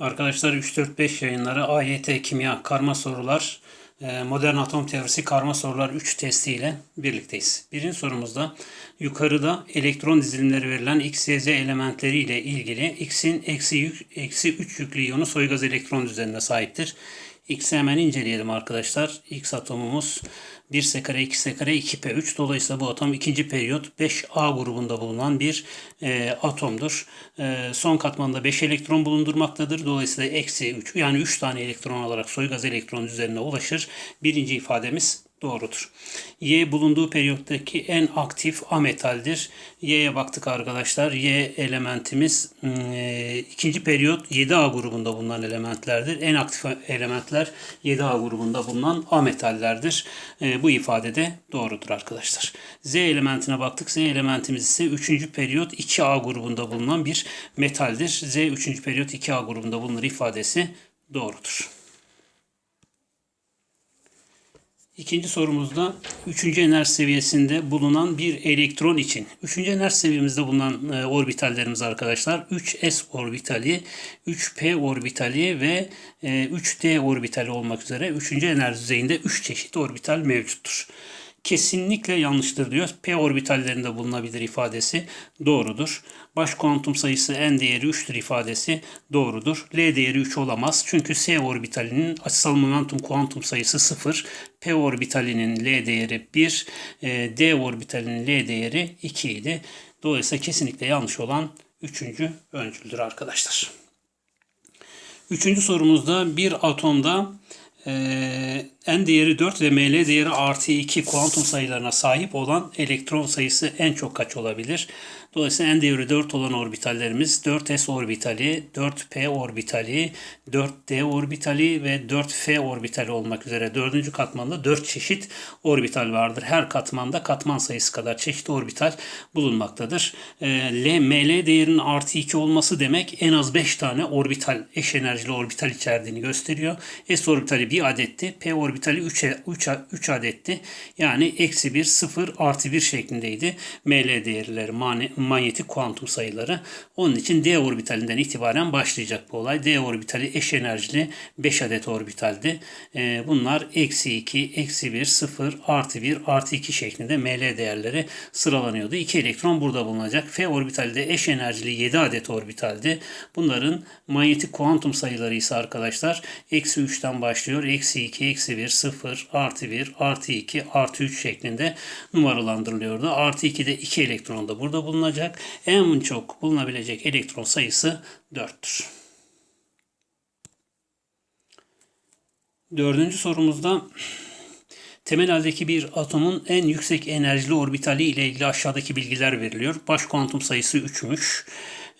Arkadaşlar 3-4-5 yayınları AYT Kimya Karma Sorular e, Modern Atom Teorisi Karma Sorular 3 testiyle birlikteyiz. Birinci sorumuzda yukarıda elektron dizilimleri verilen X, Y, Z elementleri ile ilgili X'in eksi, yük, eksi 3 yüklü iyonu soy gaz elektron düzenine sahiptir. X'i hemen inceleyelim arkadaşlar. X atomumuz 1 s kare 2 s kare 2p3. Dolayısıyla bu atom ikinci periyot 5a grubunda bulunan bir e, atomdur. E, son katmanda 5 elektron bulundurmaktadır. Dolayısıyla eksi 3 yani 3 tane elektron alarak soy gaz elektron düzenine ulaşır. Birinci ifademiz doğrudur. Y bulunduğu periyottaki en aktif ametaldir. Y'ye baktık arkadaşlar. Y elementimiz e, ikinci periyot 7A grubunda bulunan elementlerdir. En aktif elementler 7A grubunda bulunan ametallerdir. E, bu ifade de doğrudur arkadaşlar. Z elementine baktık. Z elementimiz ise 3. periyot 2A grubunda bulunan bir metaldir. Z 3. periyot 2A grubunda bulunur ifadesi doğrudur. İkinci sorumuzda üçüncü enerji seviyesinde bulunan bir elektron için. Üçüncü enerji seviyemizde bulunan e, orbitallerimiz arkadaşlar 3s orbitali, 3p orbitali ve e, 3d orbitali olmak üzere üçüncü enerji düzeyinde 3 çeşit orbital mevcuttur. Kesinlikle yanlıştır diyor. P orbitallerinde bulunabilir ifadesi doğrudur. Baş kuantum sayısı n değeri 3'tür ifadesi doğrudur. L değeri 3 olamaz. Çünkü S orbitalinin açısal momentum kuantum sayısı 0. P orbitalinin L değeri 1. e, D orbitalinin L değeri 2 idi. Dolayısıyla kesinlikle yanlış olan 3. öncüldür arkadaşlar. Üçüncü sorumuzda bir atomda e, n değeri 4 ve ml değeri artı 2 kuantum sayılarına sahip olan elektron sayısı en çok kaç olabilir? Dolayısıyla n değeri 4 olan orbitallerimiz 4s orbitali, 4p orbitali, 4d orbitali ve 4f orbitali olmak üzere dördüncü katmanda 4 çeşit orbital vardır. Her katmanda katman sayısı kadar çeşit orbital bulunmaktadır. E, L, ml değerinin artı 2 olması demek en az 5 tane orbital, eş enerjili orbital içerdiğini gösteriyor. S orbitali 1 adetti, p orbitali 3, 3, 3 adetti. Yani eksi 1, 0, artı 1 şeklindeydi. ML değerleri, mani, manyetik kuantum sayıları. Onun için D orbitalinden itibaren başlayacak bu olay. D orbitali eş enerjili 5 adet orbitaldi. E, bunlar eksi 2, eksi 1, 0, artı 1, artı 2 şeklinde ML değerleri sıralanıyordu. 2 elektron burada bulunacak. F orbitali de eş enerjili 7 adet orbitaldi. Bunların manyetik kuantum sayıları ise arkadaşlar eksi 3'ten başlıyor. Eksi 2, eksi 1, 0, artı 1, artı 2, artı 3 şeklinde numaralandırılıyordu. Artı 2'de 2 elektron da burada bulunacak. En çok bulunabilecek elektron sayısı 4'tür. Dördüncü sorumuzda temel haldeki bir atomun en yüksek enerjili orbitali ile ilgili aşağıdaki bilgiler veriliyor. Baş kuantum sayısı 3'müş.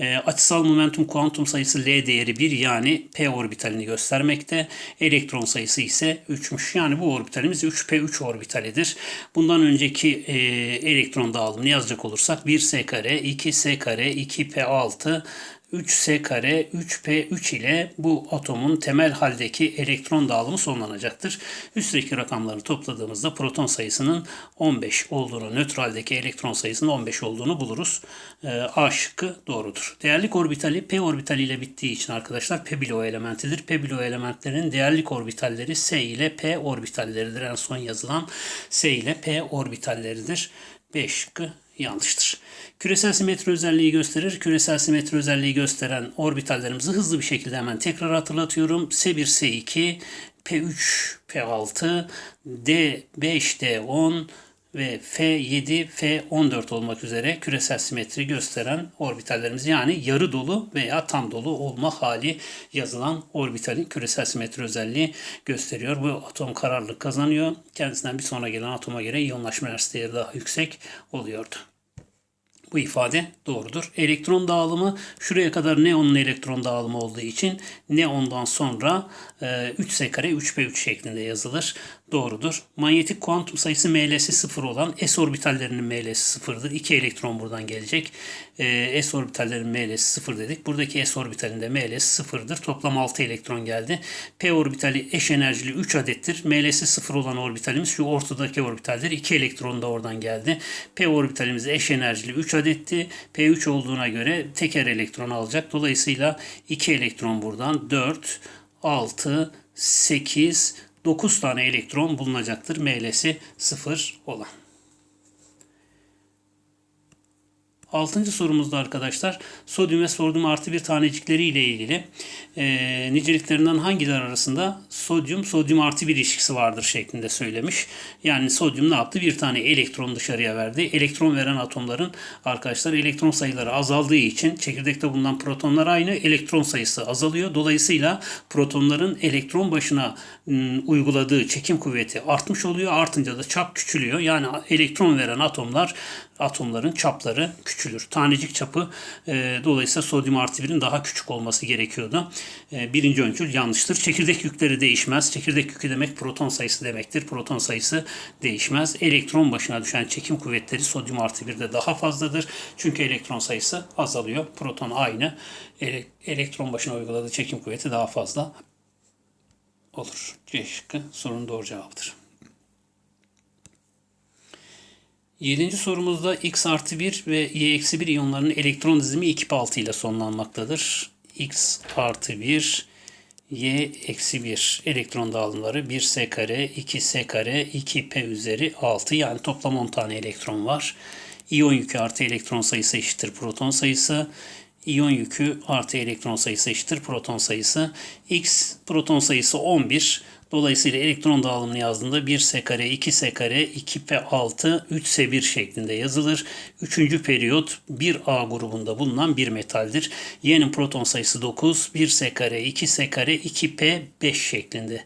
E, açısal momentum kuantum sayısı L değeri 1 yani P orbitalini göstermekte. Elektron sayısı ise 3'müş. Yani bu orbitalimiz 3P3 orbitalidir. Bundan önceki e, elektron dağılımını yazacak olursak 1S kare, 2S kare, 2P6, 3S kare 3P3 ile bu atomun temel haldeki elektron dağılımı sonlanacaktır. Üstteki rakamları topladığımızda proton sayısının 15 olduğunu, nötraldeki elektron sayısının 15 olduğunu buluruz. E, A şıkkı doğrudur. Değerlik orbitali P orbitali ile bittiği için arkadaşlar P bloğu elementidir. P bloğu elementlerinin değerlik orbitalleri S ile P orbitalleridir. En son yazılan S ile P orbitalleridir. B şıkkı yanlıştır. Küresel simetri özelliği gösterir. Küresel simetri özelliği gösteren orbitallerimizi hızlı bir şekilde hemen tekrar hatırlatıyorum. S1, S2, P3, P6, D5, D10 ve F7, F14 olmak üzere küresel simetri gösteren orbitallerimiz yani yarı dolu veya tam dolu olma hali yazılan orbitalin küresel simetri özelliği gösteriyor. Bu atom kararlılık kazanıyor. Kendisinden bir sonra gelen atoma göre iyonlaşma değeri daha yüksek oluyordu. Bu ifade doğrudur. Elektron dağılımı şuraya kadar neonun elektron dağılımı olduğu için neondan sonra 3s kare 3p3 şeklinde yazılır. Doğrudur. Manyetik kuantum sayısı ML'si 0 olan S orbitallerinin ML'si 0'dır. 2 elektron buradan gelecek. E, S orbitallerinin ML'si 0 dedik. Buradaki S orbitalinde ML'si 0'dır. Toplam 6 elektron geldi. P orbitali eş enerjili 3 adettir. ML'si 0 olan orbitalimiz şu ortadaki orbitaldir. 2 elektron da oradan geldi. P orbitalimiz eş enerjili 3 adetti. P3 olduğuna göre teker elektron alacak. Dolayısıyla 2 elektron buradan 4, 6, 8, 9 tane elektron bulunacaktır. ML'si 0 olan. Altıncı sorumuzda arkadaşlar sodyum ve sodyum artı bir tanecikleri ile ilgili e, niceliklerinden hangileri arasında sodyum sodyum artı bir ilişkisi vardır şeklinde söylemiş. Yani sodyum ne yaptı? Bir tane elektron dışarıya verdi. Elektron veren atomların arkadaşlar elektron sayıları azaldığı için çekirdekte bulunan protonlar aynı elektron sayısı azalıyor. Dolayısıyla protonların elektron başına ım, uyguladığı çekim kuvveti artmış oluyor. Artınca da çap küçülüyor. Yani elektron veren atomlar atomların çapları küçülür. Tanecik çapı e, dolayısıyla sodyum artı birin daha küçük olması gerekiyordu. E, birinci öncül yanlıştır. Çekirdek yükleri değişmez. Çekirdek yükü demek proton sayısı demektir. Proton sayısı değişmez. Elektron başına düşen çekim kuvvetleri sodyum artı birde daha fazladır. Çünkü elektron sayısı azalıyor. Proton aynı. Ele, elektron başına uyguladığı çekim kuvveti daha fazla olur. C şıkkı sorunun doğru cevabıdır. Yedinci sorumuzda x artı 1 ve y eksi 1 iyonlarının elektron dizimi 2p6 ile sonlanmaktadır. x artı 1, y eksi 1 elektron dağılımları 1s kare, 2s kare, 2p üzeri 6 yani toplam 10 tane elektron var. İyon yükü artı elektron sayısı eşittir proton sayısı. İyon yükü artı elektron sayısı eşittir proton sayısı. X proton sayısı 11. Dolayısıyla elektron dağılımını yazdığında 1s kare, 2s kare, 2p6, 3s1 şeklinde yazılır. Üçüncü periyot 1a grubunda bulunan bir metaldir. Y'nin proton sayısı 9, 1s kare, 2s kare, 2p5 şeklinde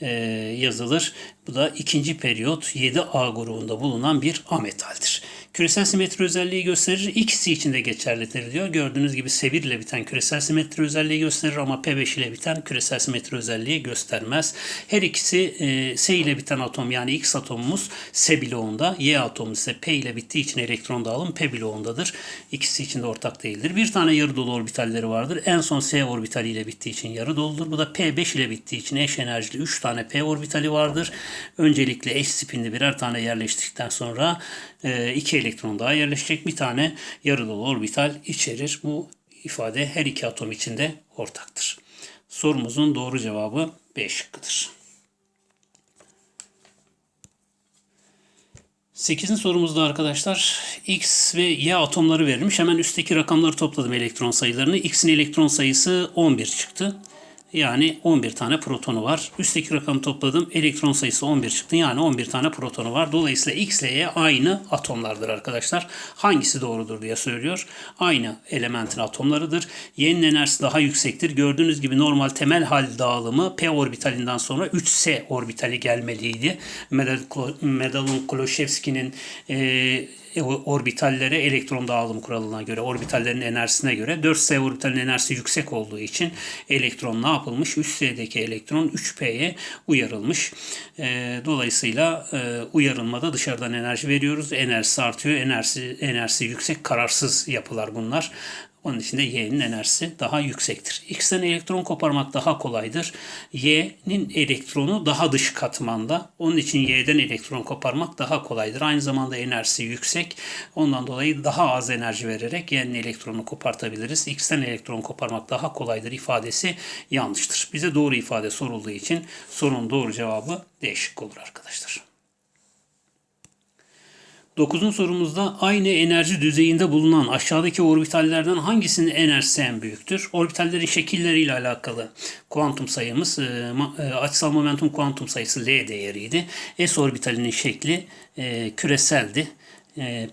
e, yazılır. Bu da ikinci periyot 7a grubunda bulunan bir ametaldir. Küresel simetri özelliği gösterir. İkisi için de geçerlidir diyor. Gördüğünüz gibi S1 ile biten küresel simetri özelliği gösterir ama P5 ile biten küresel simetri özelliği göstermez. Her ikisi e, S ile biten atom yani X atomumuz S bloğunda, Y atomu ise P ile bittiği için elektron dağılım P bloğundadır. İkisi için de ortak değildir. Bir tane yarı dolu orbitalleri vardır. En son S orbitali ile bittiği için yarı doludur. Bu da P5 ile bittiği için eş enerjili 3 tane P orbitali vardır. Öncelikle eş spinli birer tane yerleştirdikten sonra e, iki elektron daha yerleşecek. Bir tane yarı dolu orbital içerir. Bu ifade her iki atom için de ortaktır. Sorumuzun doğru cevabı B şıkkıdır. 8. sorumuzda arkadaşlar X ve Y atomları verilmiş. Hemen üstteki rakamları topladım elektron sayılarını. X'in elektron sayısı 11 çıktı. Yani 11 tane protonu var. Üstteki rakamı topladım. Elektron sayısı 11 çıktı. Yani 11 tane protonu var. Dolayısıyla X ile Y aynı atomlardır arkadaşlar. Hangisi doğrudur diye söylüyor. Aynı elementin atomlarıdır. Y'nin enerjisi daha yüksektir. Gördüğünüz gibi normal temel hal dağılımı P orbitalinden sonra 3S orbitali gelmeliydi. Medalon Kloshevski'nin e, orbitallere elektron dağılım kuralına göre, orbitallerin enerjisine göre 4s orbitalin enerjisi yüksek olduğu için elektron ne yapılmış? 3s'deki elektron 3p'ye uyarılmış. E, dolayısıyla e, uyarılmada dışarıdan enerji veriyoruz. Enerjisi artıyor. Enerjisi, enerjisi yüksek kararsız yapılar bunlar. Onun için de Y'nin enerjisi daha yüksektir. X'ten elektron koparmak daha kolaydır. Y'nin elektronu daha dış katmanda. Onun için Y'den elektron koparmak daha kolaydır. Aynı zamanda enerjisi yüksek. Ondan dolayı daha az enerji vererek Y'nin elektronu kopartabiliriz. X'ten elektron koparmak daha kolaydır ifadesi yanlıştır. Bize doğru ifade sorulduğu için sorunun doğru cevabı değişik olur arkadaşlar. Dokuzun sorumuzda aynı enerji düzeyinde bulunan aşağıdaki orbitallerden hangisinin enerjisi en büyüktür? Orbitallerin şekilleriyle alakalı kuantum sayımız e, e, açısal momentum kuantum sayısı L değeriydi. S orbitalinin şekli e, küreseldi.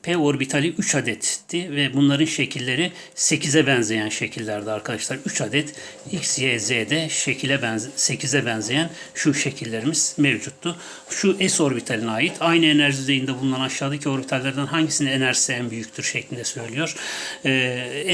P orbitali 3 adetti ve bunların şekilleri 8'e benzeyen şekillerdi arkadaşlar. 3 adet X, Y, Z'de şekile benze 8'e benzeyen şu şekillerimiz mevcuttu. Şu S orbitaline ait aynı enerji düzeyinde bulunan aşağıdaki orbitallerden hangisinin enerjisi en büyüktür şeklinde söylüyor.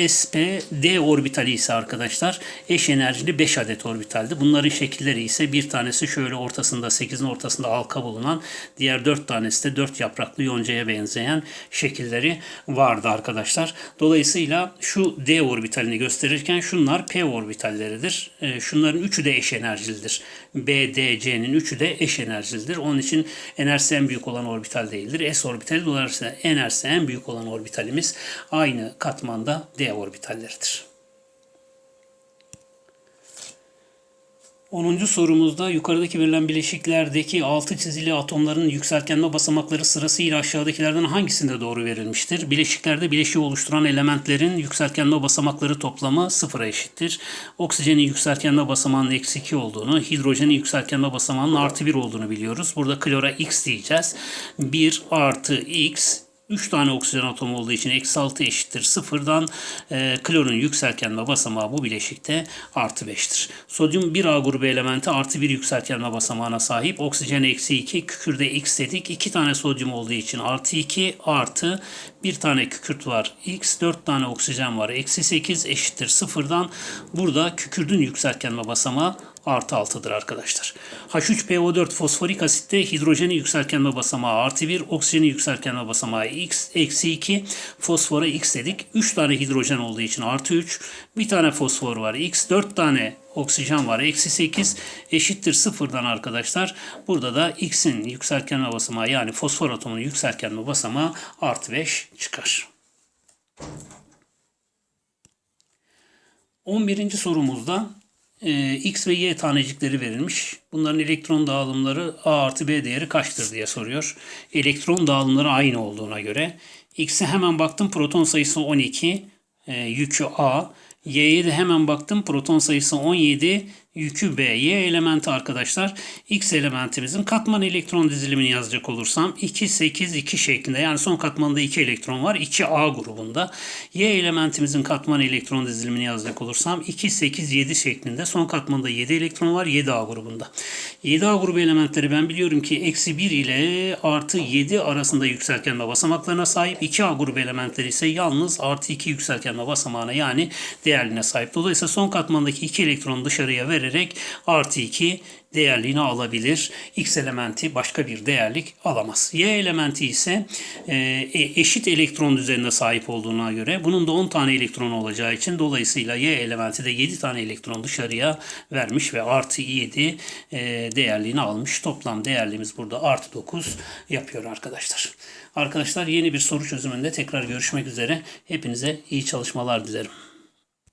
S, P, D orbitali ise arkadaşlar eş enerjili 5 adet orbitaldi. Bunların şekilleri ise bir tanesi şöyle ortasında 8'in ortasında halka bulunan diğer 4 tanesi de 4 yapraklı yoncaya benzeyen gösteren şekilleri vardı arkadaşlar. Dolayısıyla şu D orbitalini gösterirken şunlar P orbitalleridir. E, şunların üçü de eş enerjilidir. B, D, C'nin üçü de eş enerjilidir. Onun için enerjisi en büyük olan orbital değildir. S orbitali dolayısıyla enerjisi en büyük olan orbitalimiz aynı katmanda D orbitalleridir. 10. sorumuzda yukarıdaki verilen bileşiklerdeki altı çizili atomların yükseltgenme basamakları sırasıyla aşağıdakilerden hangisinde doğru verilmiştir? Bileşiklerde bileşiği oluşturan elementlerin yükseltgenme basamakları toplamı sıfıra eşittir. Oksijenin yükseltgenme basamağının eksi 2 olduğunu, hidrojenin yükseltgenme basamağının artı 1 olduğunu biliyoruz. Burada klora x diyeceğiz. 1 artı x 3 tane oksijen atomu olduğu için eksi 6 eşittir sıfırdan e, klorun yükseltgenme basamağı bu bileşikte artı 5'tir. Sodyum 1A grubu elementi artı 1 yükseltgenme basamağına sahip. Oksijen eksi 2, kükürde x dedik. 2 tane sodyum olduğu için artı 2 artı bir tane kükürt var. X 4 tane oksijen var. Eksi 8 eşittir sıfırdan. Burada kükürdün yükseltgenme basamağı artı 6'dır arkadaşlar. H3PO4 fosforik asitte hidrojenin yükseltgenme basamağı artı 1, oksijenin yükseltgenme basamağı x, eksi 2, fosfora x dedik. 3 tane hidrojen olduğu için artı 3, bir tane fosfor var x, 4 tane oksijen var eksi 8 eşittir sıfırdan arkadaşlar. Burada da x'in yükseltgenme basamağı yani fosfor atomunun yükseltgenme basamağı artı 5 çıkar. 11. sorumuzda e, X ve Y tanecikleri verilmiş. Bunların elektron dağılımları A artı B değeri kaçtır diye soruyor. Elektron dağılımları aynı olduğuna göre. X'e hemen baktım proton sayısı 12, e, yükü A. Y'ye de hemen baktım proton sayısı 17, yükü B. Y elementi arkadaşlar X elementimizin katman elektron dizilimini yazacak olursam 2, 8, 2 şeklinde yani son katmanda 2 elektron var 2A grubunda. Y elementimizin katman elektron dizilimini yazacak olursam 2, 8, 7 şeklinde son katmanda 7 elektron var 7A grubunda. 7A grubu elementleri ben biliyorum ki eksi 1 ile artı 7 arasında yükseltgenme basamaklarına sahip. 2A grubu elementleri ise yalnız artı 2 yükseltgenme basamağına yani değerline sahip. Dolayısıyla son katmandaki 2 elektronu dışarıya vererek artı 2 değerliğini alabilir. X elementi başka bir değerlik alamaz. Y elementi ise e, eşit elektron düzenine sahip olduğuna göre bunun da 10 tane elektron olacağı için dolayısıyla Y elementi de 7 tane elektron dışarıya vermiş ve artı 7 e, değerliğini almış. Toplam değerliğimiz burada artı 9 yapıyor arkadaşlar. Arkadaşlar yeni bir soru çözümünde tekrar görüşmek üzere. Hepinize iyi çalışmalar dilerim.